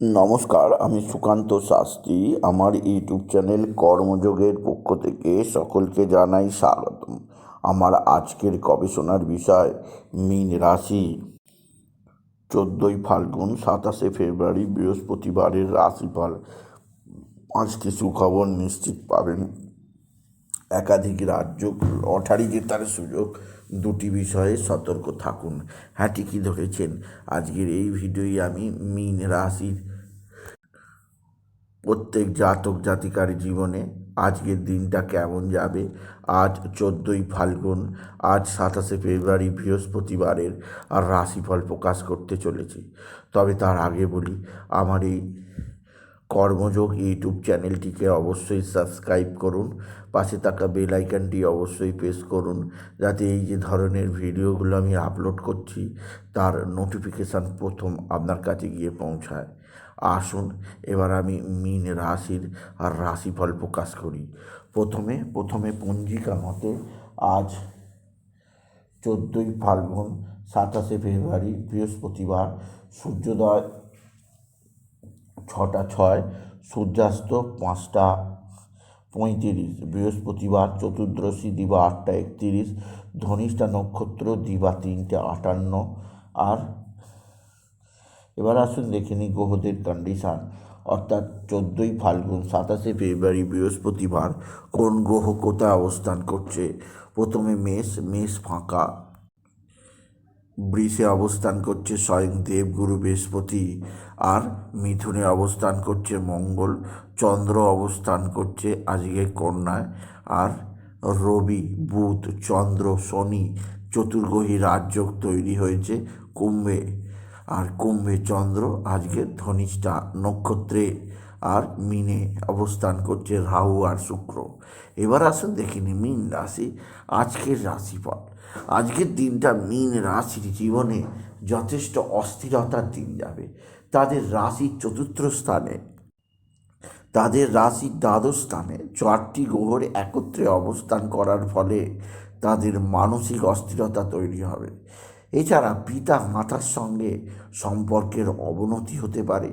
নমস্কার, আমি সুকান্ত শাস্ত্রী। আমার ইউটিউব চ্যানেল কর্মযোগের পক্ষ থেকে সকলকে জানাই স্বাগতম। আমার আজকের গবেষণার বিষয়, মীন রাশি। চোদ্দোই ফাল্গুন, সাতাশে ফেব্রুয়ারি, বৃহস্পতিবারের রাশিফল। পাঁচটি সুখবর নিশ্চিত পাবেন। একাধিক রাজ্য, লটারি জেতার সুযোগ দুটি বিষয়ে সতর্ক থাকুন। হ্যাঁ ঠিকই ধরেছেন? আজকের এই ভিডিওই আমি মিন রাশির প্রত্যেক জাতক জাতিকার জীবনে আজকের দিনটা কেমন যাবে? আজ চোদ্দোই ফাল্গুন, আজ সাতাশে ফেব্রুয়ারি বৃহস্পতিবারের আর রাশিফল প্রকাশ করতে চলেছি। তবে তার আগে বলি, আমার এই কর্মযোগ ইউটিউব চ্যানেলটিকে অবশ্যই সাবস্ক্রাইব করুন। পাশে থাকা বেল আইকনটি অবশ্যই প্রেস করুন যাতে এই যে ধরনের ভিডিওগুলো আমি আপলোড করছি, তার নোটিফিকেশান প্রথম আপনার কাছে গিয়ে পৌঁছায়। আসুন, এবার আমি মিন রাশির আর রাশিফল প্রকাশ করি। প্রথমে প্রথমে পঞ্জিকা মতে আজ চোদ্দোই ফাল্গুন, সাতাশে ফেব্রুয়ারি, বৃহস্পতিবার, সূর্যোদয় ছটা ছয়, সূর্যাস্ত পাঁচটা পঁয়ত্রিশ, বৃহস্পতিবার চতুর্দশী দিবা আটটা একত্রিশ, ধনিষ্ঠা নক্ষত্র দিবা তিনটে আটান্ন, আর এবার আসুন দেখে নিই গ্রহদের কন্ডিশান অর্থাৎ চোদ্দোই ফাল্গুন, সাতাশে ফেব্রুয়ারি, বৃহস্পতিবার কোন গ্রহ কোথায় অবস্থান করছে? প্রথমে মেষ মেষ ফাঁকা। বৃষে অবস্থান করছে স্বয়ং দেবগুরু বৃহস্পতি আর মিথুনে অবস্থান করছে মঙ্গল, চন্দ্র অবস্থান করছে আজকে কন্যায় আর রবি, বুধ, চন্দ্র, শনি চতুর্গ্রহী রাজযোগ তৈরি হয়েছে কুম্ভে। আর কুম্ভে চন্দ্র আজকে ধনিষ্ঠা নক্ষত্রে। আর মিনে অবস্থান করছে রাহু আর শুক্র। এবার আসুন দেখিনি মিন রাশি আজকের রাশিফল। আজকের দিনটা মিন রাশির জীবনে যথেষ্ট অস্থিরতার দিন যাবে। তাদের রাশির চতুর্থ স্থানে। তাদের রাশির দ্বাদশ স্থানে। চারটি গ্রহর একত্রে অবস্থান করার ফলে তাদের মানসিক অস্থিরতা তৈরি হবে। এছাড়া পিতা মাতার সঙ্গে সম্পর্কের অবনতি হতে পারে,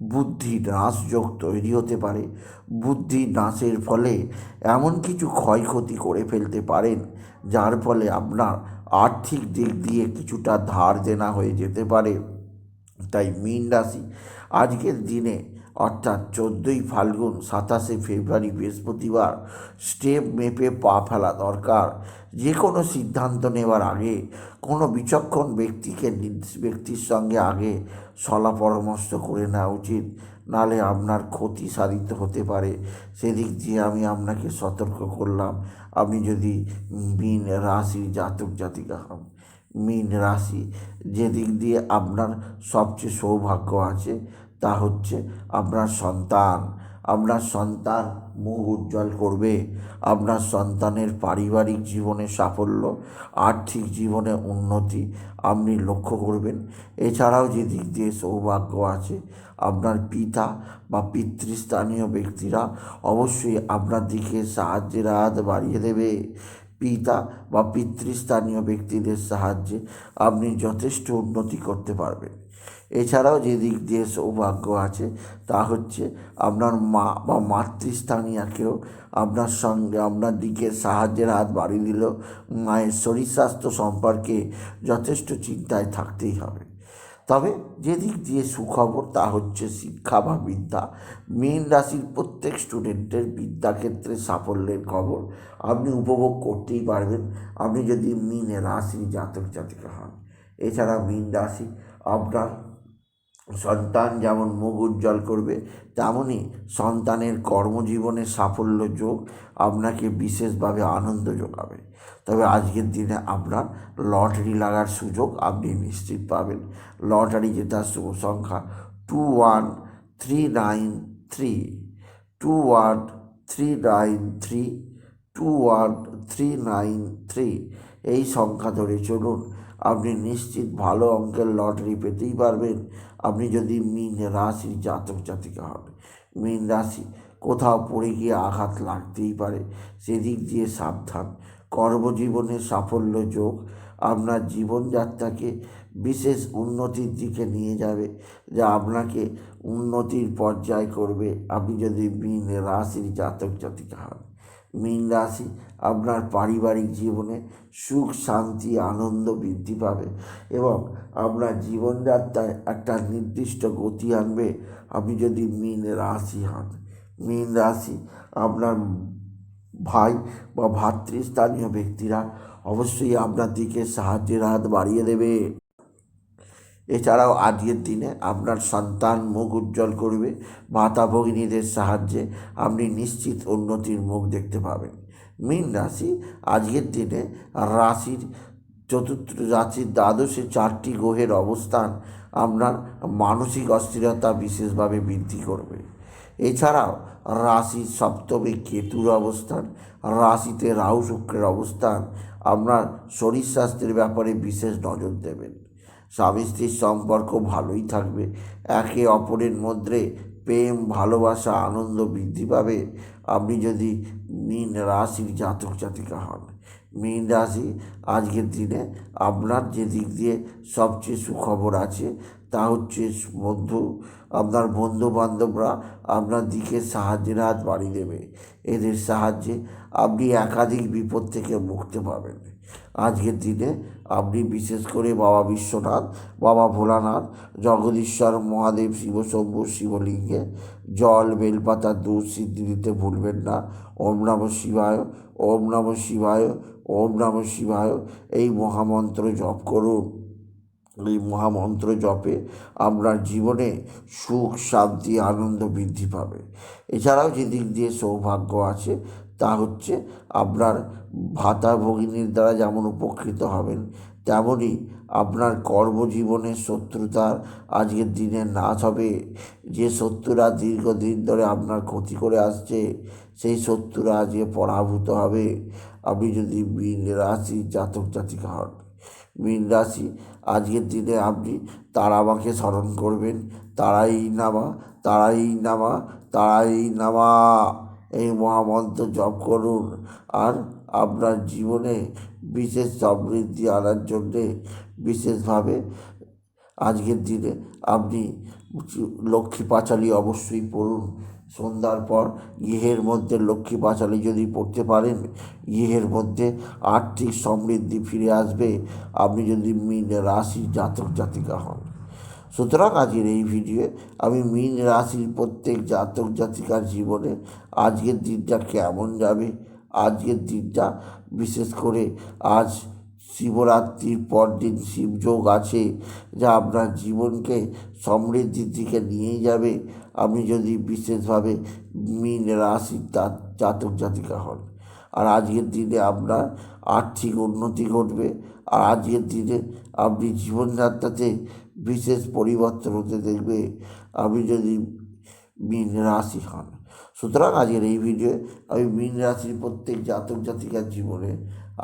বুদ্ধি নাশযোগ তৈরি হতে পারে, বুদ্ধি নাশের ফলে এমন কিছু ক্ষয়ক্ষতি করে ফেলতে পারেন, যার ফলে আপনার আর্থিক দিক দিয়ে কিছুটা ধার দেনা হয়ে যেতে পারে। তাই মীন রাশি, আজকের দিনে অর্থাৎ চোদ্দোই ফাল্গুন সাতাশে ফেব্রুয়ারি বৃহস্পতিবার স্টেপ মেপে পা ফেলা দরকার। যে কোনো সিদ্ধান্ত নেওয়ার আগে কোনো বিচক্ষণ ব্যক্তিকে ব্যক্তির সঙ্গে আগে সলা পরামর্শ করে নেওয়া উচিত। নালে আপনার ক্ষতি সাধিত হতে পারে। সেদিক দিয়ে আমি আপনাকে সতর্ক করলাম। আপনি যদি মিন রাশির জাতক জাতিকা হন, মীন রাশি, যেদিক দিয়ে আপনার সবচেয়ে সৌভাগ্য আছে তা হচ্ছে আপনার সন্তান। আপনার সন্তান মুখ উজ্জ্বল করবে। আপনার সন্তানের পারিবারিক জীবনে সাফল্য, আর্থিক জীবনে উন্নতি আপনি লক্ষ্য করবেন। এছাড়াও যে দিক দিয়ে সৌভাগ্য আছে, আপনার পিতা বা পিতৃস্থানীয় ব্যক্তিরা অবশ্যই আপনার দিকে সাহায্যের হাত বাড়িয়ে দেবে। পিতা বা পিতৃস্থানীয় ব্যক্তিদের সাহায্যে আপনি যথেষ্ট উন্নতি করতে পারবেন। এছাড়াও যে দিক দিয়ে সৌভাগ্য আছে, তা হচ্ছে আপনার মা বা মাতৃস্থানীয়কেও আপনার সঙ্গে আপনার দিকে সাহায্যের হাত বাড়িয়ে দিল, মায়ের শরীর স্বাস্থ্য সম্পর্কে যথেষ্ট চিন্তায় থাকতেই হবে। তবে যে দিক দিয়ে সুখবর, তা হচ্ছে শিক্ষা বা বিদ্যা। মীন রাশির প্রত্যেক স্টুডেন্টের বিদ্যাক্ষেত্রে সাফল্যের খবর আপনি উপভোগ করতেই পারবেন। আপনি যদি মীন রাশির জাতক জাতিকা হন, এছাড়া মীন রাশি আপনার সন্তান যেমন মুখ উজ্জ্বল করবে তেমনই সন্তানের কর্মজীবনে সাফল্য যোগ আপনাকে বিশেষভাবে আনন্দ যোগাবে। তবে আজকের দিনে আপনার লটারি লাগার সুযোগ আপনি নিশ্চিত পাবেন। লটারি জেতার শুভ সংখ্যা two one three nine three two one three nine three two one three nine three এই সংখ্যা ধরে চলুন আপনি নিশ্চিত ভালো অঙ্কের লটারি পেতেই পারবেন। আপনি যদি মিন রাশির জাতক জাতিকা হবে মিন রাশি কোথাও পড়ে গিয়ে আঘাত লাগতেই পারে। সেদিক দিয়ে সাবধান। কর্মজীবনে সাফল্য যোগ আপনার জীবনযাত্রাকে বিশেষ উন্নতির দিকে নিয়ে যাবে, যা আপনাকে উন্নতির পর্যায় করবে। আপনি যদি মীন রাশির জাতক জাতিকা হন মীন রাশি আপনার পারিবারিক জীবনে সুখ, শান্তি, আনন্দ বৃদ্ধি পাবে এবং আপনার জীবনযাত্রায় একটা নির্দিষ্ট গতি আনবে। আপনি যদি মীন রাশি হন, মীন রাশি আপনার ভাই বা ভাতৃস্থানীয় ব্যক্তিরা অবশ্যই আপনার দিকে সাহায্যের হাত বাড়িয়ে দেবে। এছাড়াও আজকের দিনে আপনার সন্তান মুখ উজ্জ্বল করবে, মাতা ভগিনীদের সাহায্যে আপনি নিশ্চিত উন্নতির মুখ দেখতে পাবেন। মীন রাশি, আজকের দিনে রাশির চতুর্থ রাশির দ্বাদশে চারটি গ্রহের অবস্থান আপনার মানসিক অস্থিরতা বিশেষভাবে বৃদ্ধি করবে। এছাড়াও রাশির সপ্তমে কেতুর অবস্থান, রাশিতে রাহু শুক্রের অবস্থান, আপনার শরীর স্বাস্থ্যের ব্যাপারে বিশেষ নজর দেবেন। স্বামী স্ত্রীর সম্পর্ক ভালোই থাকবে। একে অপরের মধ্যে প্রেম, ভালোবাসা, আনন্দ বৃদ্ধি পাবে। আপনি যদি মীন রাশির জাতক জাতিকা হন, মীন রাশি আজকের দিনে আপনার যে দিক দিয়ে সবচেয়ে সুখবর আছে তা হচ্ছে বন্ধু। আপনার বন্ধু বান্ধবরা আপনার দিকে সাহায্যের হাত বাড়িয়ে দেবে। এদের সাহায্যে আপনি একাধিক বিপদ থেকে মুক্তি পাবেন। আজকের দিনে আপনি বিশেষ করে বাবা বিশ্বনাথ, বাবা ভোলানাথ, জগদীশ্বর মহাদেব শিবশম্ভু শিবলিঙ্গে জল, বেলপাতা, দুধ সিদ্ধি দিতে ভুলবেন না। ওম নম শিবায়, ওম নম শিবায়, ওম নম শিবায় এই মহামন্ত্র জপ করুন। এই মহামন্ত্র জপে আপনার জীবনে সুখ, শান্তি, আনন্দ বৃদ্ধি পাবে। এছাড়াও যে দিক দিয়ে সৌভাগ্য আছে তা হচ্ছে আপনার ভাতা ভগিনীর দ্বারা যেমন উপকৃত হবেন তেমনই আপনার কর্মজীবনের শত্রুতার আজকের দিনে নাশ হবে। যে শত্রুরা দীর্ঘদিন ধরে আপনার ক্ষতি করে আসছে, সেই শত্রুরা আজকে পরাভূত হবে। আপনি যদি মীন রাশি জাতক জাতিকা হন, মীন রাশি আজকের দিনে আপনি তারামাকে স্মরণ করবেন, তারাই নামা তারাই নামা তারাই নামা। এই মহামন্ত্র জপ করুন। আর আপনার জীবনে বিশেষ সমৃদ্ধি আনার জন্যে বিশেষভাবে আজকের দিনে আপনি লক্ষ্মী পাঁচালী অবশ্যই পড়ুন। সন্ধ্যার পর গৃহের মধ্যে লক্ষ্মী পাঁচালী যদি পড়তে পারেন, গৃহের মধ্যে আর্থিক সমৃদ্ধি ফিরে আসবে। আপনি যদি মিন রাশি জাতক জাতিকা হন। সুতরাং আজকের এই ভিডিওয়ে আমি মিন রাশির প্রত্যেক জাতক জাতিকার জীবনে আজকের দিনটা কেমন যাবে, আজকের দিনটা বিশেষ করে আজ শিবরাত্রির পর দিন শিবযোগ আছে যা আপনার জীবনকে সমৃদ্ধির দিকে নিয়ে যাবে। আপনি যদি বিশেষভাবে মিন রাশির জাতক জাতিকা হন। আর আজকের দিনে আপনার আর্থিক উন্নতি ঘটবে। আর আজকের দিনে আপনি জীবনযাত্রাতে বিশেষ পরিবর্তন হতে দেখবে। আপনি যদি মীন রাশি হন। সুতরাং আজকের এই ভিডিও আমি মীন রাশির প্রত্যেক জাতক জাতিকার জীবনে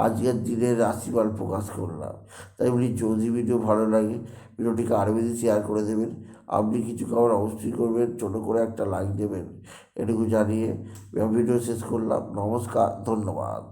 আজকের দিনের রাশিফল প্রকাশ করলাম। তাই বলি যদি ভিডিও ভালো লাগে, ভিডিওটিকে আরও বেশি শেয়ার করে দেবেন। আপনি কিছু খাবার অবশ্যই করবেন, ছোটো করে একটা লাইক দেবেন। এটুকু জানিয়ে ভিডিও শেষ করলাম। নমস্কার, ধন্যবাদ।